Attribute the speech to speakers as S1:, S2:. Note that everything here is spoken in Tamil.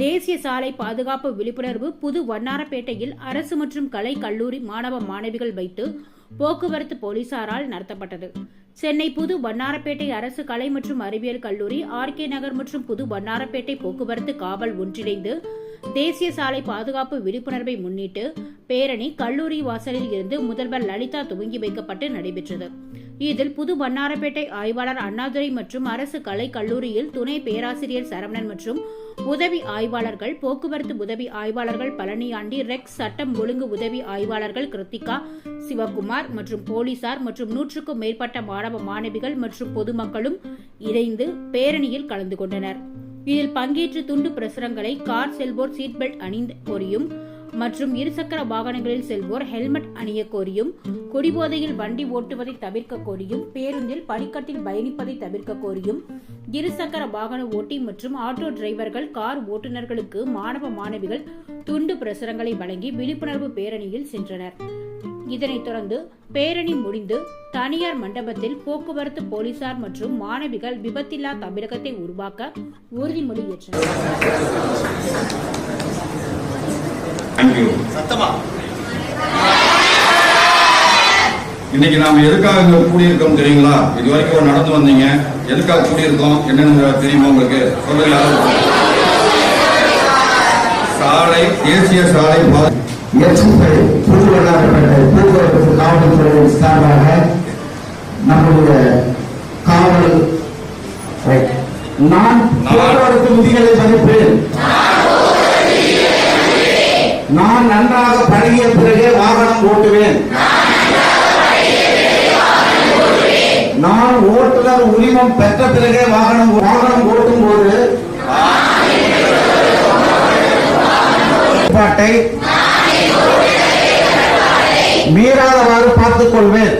S1: தேசிய சாலை பாதுகாப்பு விழிப்புணர்வு புது வண்ணாரப்பேட்டையில் அரசு மற்றும் கலை கல்லூரி மாணவ மாணவிகள் வைத்து போக்குவரத்து போலீசாரால் நடத்தப்பட்டது. சென்னை புது வண்ணாரப்பேட்டை அரசு கலை மற்றும் அறிவியல் கல்லூரி ஆர்கே நகர் மற்றும் புது வண்ணாரப்பேட்டை போக்குவரத்து காவல் ஒன்றிணைந்து தேசிய சாலை பாதுகாப்பு விழிப்புணர்வை முன்னிட்டு பேரணி கல்லூரி வாசலில் இருந்து முதல்வர் லலிதா துவங்கி வைக்கப்பட்டு நடைபெற்றது. இதில் புது வண்ணாரப்பேட்டை ஆய்வாளர் அண்ணாதுரை மற்றும் அரசு கலை கல்லூரியில் துணை பேராசிரியர் சரவணன் மற்றும் உதவி ஆய்வாளர்கள் போக்குவரத்து உதவி ஆய்வாளர்கள் பழனியாண்டி ரெக்ஸ் சட்டம் ஒழுங்கு உதவி ஆய்வாளர்கள் கிருத்திகா சிவகுமார் மற்றும் போலீசார் மற்றும் நூற்றுக்கும் மேற்பட்ட மாணவ மாணவிகள் மற்றும் பொதுமக்களும் இணைந்து பேரணியில் கலந்து கொண்டனர். இதில் பங்கேற்று துண்டு பிரசுரங்களை கார் செல்வோர் சீட் பெல்ட் அணிந்து கோரியும் மற்றும் இருசக்கர வாகனங்களில் செல்வோர் ஹெல்மெட் அணிய கோரியும் குடிபோதையில் வண்டி ஓட்டுவதை தவிர்க்க கோரியும் பேருந்தில் படிக்கட்டில் பயணிப்பதை தவிர்க்க கோரியும் இருசக்கர வாகன ஓட்டி மற்றும் ஆட்டோ டிரைவர்கள் கார் ஓட்டுநர்களுக்கு மாணவ மாணவிகள் துண்டு பிரசுரங்களை வழங்கி விழிப்புணர்வு பேரணியில் சென்றனர். இதனைத் தொடர்ந்து பேரணி முடிந்து தனியார் மண்டபத்தில் போக்குவரத்து போலீசார் மற்றும் மாணவிகள் விபத்தில்லா தமிழகத்தை உருவாக்க உறுதிமொழி ஏற்றனர்.
S2: சத்தமா?
S3: இன்னைக்கு நாம எதுக்காக இங்க கூடியிருக்கோம் தெரியுங்களா? இது வரைக்கும் நடந்து வந்தீங்க. எதுக்காக கூடியிருக்கோம்? என்னன்னு தெரியுமா உங்களுக்கு? சொல்லுங்க. சாலை தேசிய சாலை பா-
S4: எஸ்ஐ புதுவண்ணாரப்பேட்டை போக்குவரத்து காவல்துறையின் சார்பாக நம்முடைய காவல் நான் போக்குவரத்து விதிகளை மதிப்பேன் நான் நன்றாக பழகிய பிறகே வாகனம் ஓட்டுவேன். நான் ஓட்டுநர் உரிமம் பெற்ற பிறகே வாகனம் வாகனம் ஓட்டும் போது பாட்டை மீறாதவாறு பார்த்துக் கொள்வேன்